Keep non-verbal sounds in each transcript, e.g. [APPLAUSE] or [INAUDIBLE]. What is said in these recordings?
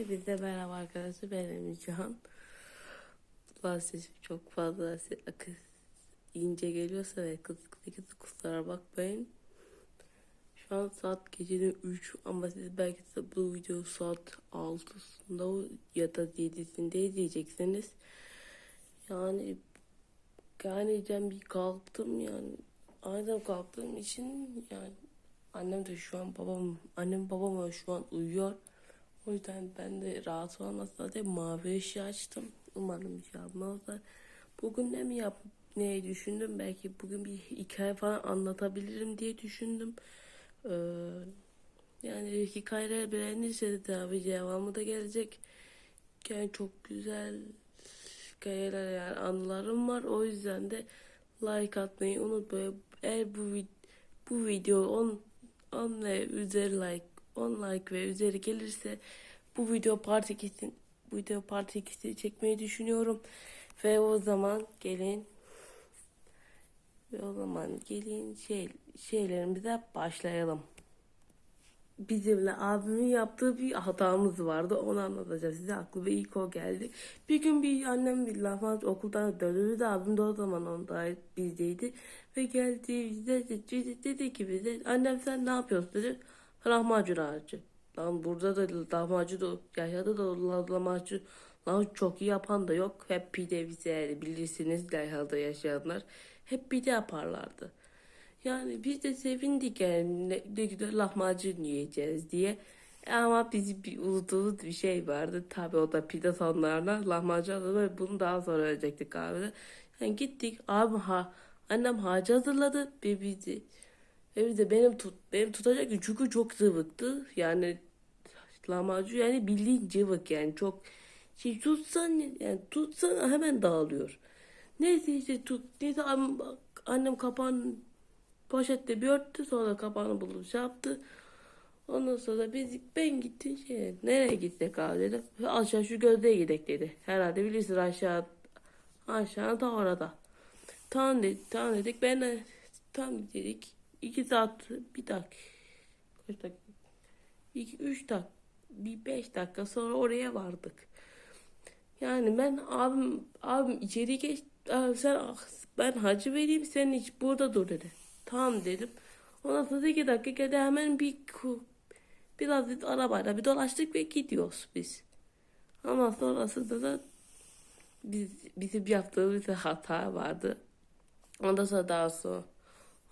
Hepinize merhaba arkadaşlar. Ben Emircan. Kulak sesim çok fazla se- akı- ince geliyorsa ve kısık kusura bakmayın. Şu an saat gecenin 3 ama siz belki de bu video saat 6'sında ya da 7'sinde izleyeceksiniz. Yani yani bir kalktım yani aniden kalktığım için yani annem de şu an babam annem babam şu an uyuyor. O yüzden ben de rahat olmasın diye mavi ışığı açtım. Umarım bir yapmazlar. Bugün ne mi yap ne düşündüm? Belki bugün bir hikaye falan anlatabilirim diye düşündüm. Ee, yani hikayeler beğenirse de tabii devamı da gelecek. Yani çok güzel hikayeler yani anılarım var. O yüzden de like atmayı unutmayın. Eğer bu bu video 10 10 ve üzeri like 10 like ve üzeri gelirse bu video part 2'sin bu video part 2'si çekmeyi düşünüyorum. Ve o zaman gelin ve o zaman gelin şey şeylerimize başlayalım. Bizimle abimin yaptığı bir hatamız vardı. Onu anlatacağım size. Aklıma ilk o geldi. Bir gün bir annem bir lahmacun okuldan de abim de o zaman onda bizdeydi. Ve geldi bize dedi, dedi ki bize annem sen ne yapıyorsun dedi. Lahmacun ağacı. Lan burada da lahmacun da Yahya'da da lahmacun lahmacun çok iyi yapan da yok. Hep pide bize bilirsiniz Yahya'da yaşayanlar. Hep pide yaparlardı. Yani biz de sevindik yani ne, ne güzel lahmacun yiyeceğiz diye. Ama bizim bir unuttuğumuz bir şey vardı. Tabii o da pide sonlarına lahmacun hazırladı. Bunu daha sonra öğrenecektik abi. Yani gittik abi ha annem harcı hazırladı ve bizi biz de benim tut benim tutacak çünkü çok zıvıktı. Yani lahmacun yani bildiğin cıvık yani çok şey tutsan yani tutsan hemen dağılıyor. Neyse işte tut. Neyse annem, kapağını poşette bir örttü sonra kapağını bulup şey yaptı. Ondan sonra biz ben gittim şey nereye gittik abi dedim. Aşağı şu gözdeye gidek dedi. Herhalde bilirsin aşağı aşağı da orada. Tamam dedik tamam dedik ben de tam dedik. İki saat bir dakika kaç dakika iki üç dakika bir beş dakika sonra oraya vardık. Yani ben abim abim içeri geç sen ah, ben hacı vereyim sen hiç burada dur dedi. Tamam dedim. Ondan sonra iki dakika geldi hemen bir biraz bir arabayla bir dolaştık ve gidiyoruz biz. Ama sonrasında da biz, bizim yaptığımız hata vardı. Ondan sonra daha sonra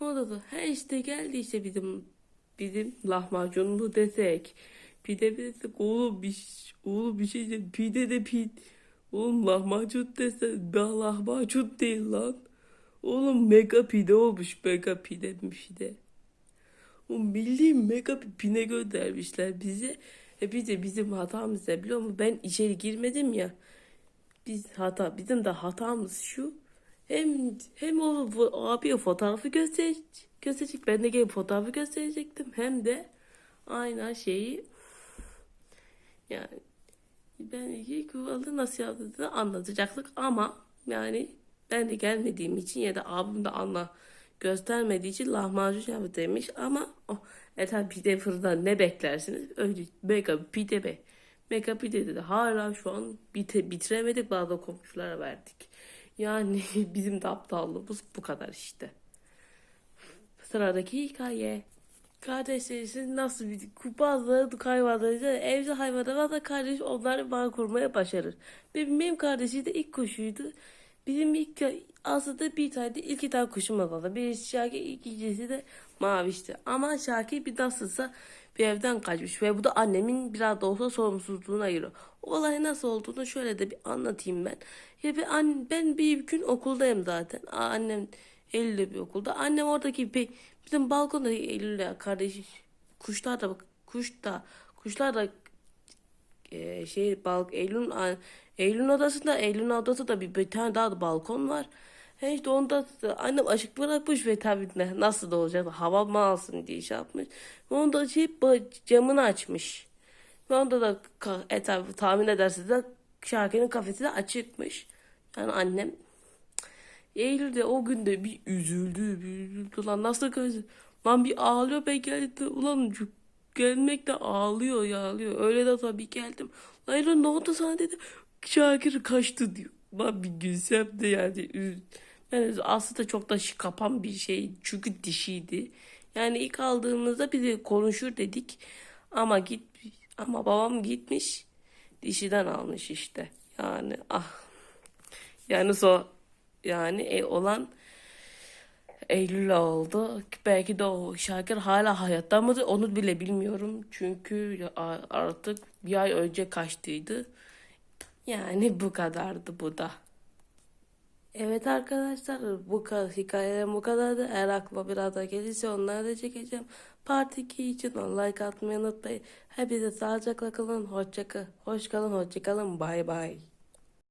Ondan sonra he işte geldi işte bizim bizim lahmacunlu desek. Pide desek oğlum bir, oğlum bir şey de pide de pide. Oğlum lahmacun desek ben lahmacun değil lan. Oğlum mega pide olmuş mega pide pide. O bildiğin mega pine göndermişler bize. E bir de bizim hatamız ne biliyor musun? Ben içeri girmedim ya. Biz hata bizim de hatamız şu. Hem hem o bu abiye fotoğrafı göster gösterecek. Ben de gelip fotoğrafı gösterecektim. Hem de aynı şeyi yani ben iki kuvalı nasıl yaptığını anlatacaktık ama yani ben de gelmediğim için ya da abim de anla göstermediği için lahmacun yapı demiş ama oh, e tabi pide fırından ne beklersiniz? Öyle mega pide be. Mega pide dedi. Hala şu an bite, bitiremedik bazı komşulara verdik. Yani [LAUGHS] bizim de aptallığımız bu kadar işte. Sıradaki hikaye. Kardeşler siz nasıl bir bazıları hayvanları evde hayvanlar var da kardeş onları bağ kurmaya başarır. Benim, benim kardeşim de ilk kuşuydu. Bizim ilk aslında bir tane de iki tane kuşumuz vardı. Birisi Şakir, ikincisi de Maviş'ti. Ama Şakir bir nasılsa bir evden kaçmış ve bu da annemin biraz da olsa sorumsuzluğuna giriyor. Olay nasıl olduğunu şöyle de bir anlatayım ben. Ya bir an, ben bir gün okuldayım zaten. Aa, Annem Eylül'de bir okulda. Annem oradaki bir, bizim balkonda Eylül'le kardeşi kuşlar da kuş da kuşlar da e, şey balk Eylül'ün Eylül'ün odasında Eylül'ün odası da bir, bir tane daha da balkon var. He işte onda da annem açık bırakmış ve tabii nasıl da olacak hava mı alsın diye şey yapmış. Ve onda şey camını açmış. Ve onda da e, tabii, tahmin edersiniz de Şakir'in kafesi de açıkmış. Yani annem Eylül'de o günde bir üzüldü, bir üzüldü lan nasıl gözü. Lan bir ağlıyor ben geldi ulan gelmekle ağlıyor yağlıyor. Öyle de tabii geldim. Layla ne oldu sana dedi. Şakir kaçtı diyor. Ben bir gülsem de yani yani aslında çok da kapan bir şey. Çünkü dişiydi. Yani ilk aldığımızda bir de konuşur dedik. Ama git ama babam gitmiş. Dişiden almış işte. Yani ah. Yani so yani e, olan Eylül oldu. Belki de o Şakir hala hayatta mıdır onu bile bilmiyorum. Çünkü artık bir ay önce kaçtıydı. Yani bu kadardı bu da. Evet arkadaşlar bu kadar hikayelerim bu kadardı. Eğer aklıma biraz daha gelirse onları da çekeceğim. Part 2 için like atmayı unutmayın. Hepinize sağlıcakla kalın. Hoşça kalın. Hoş kalın. Hoşça kalın. Bay bay.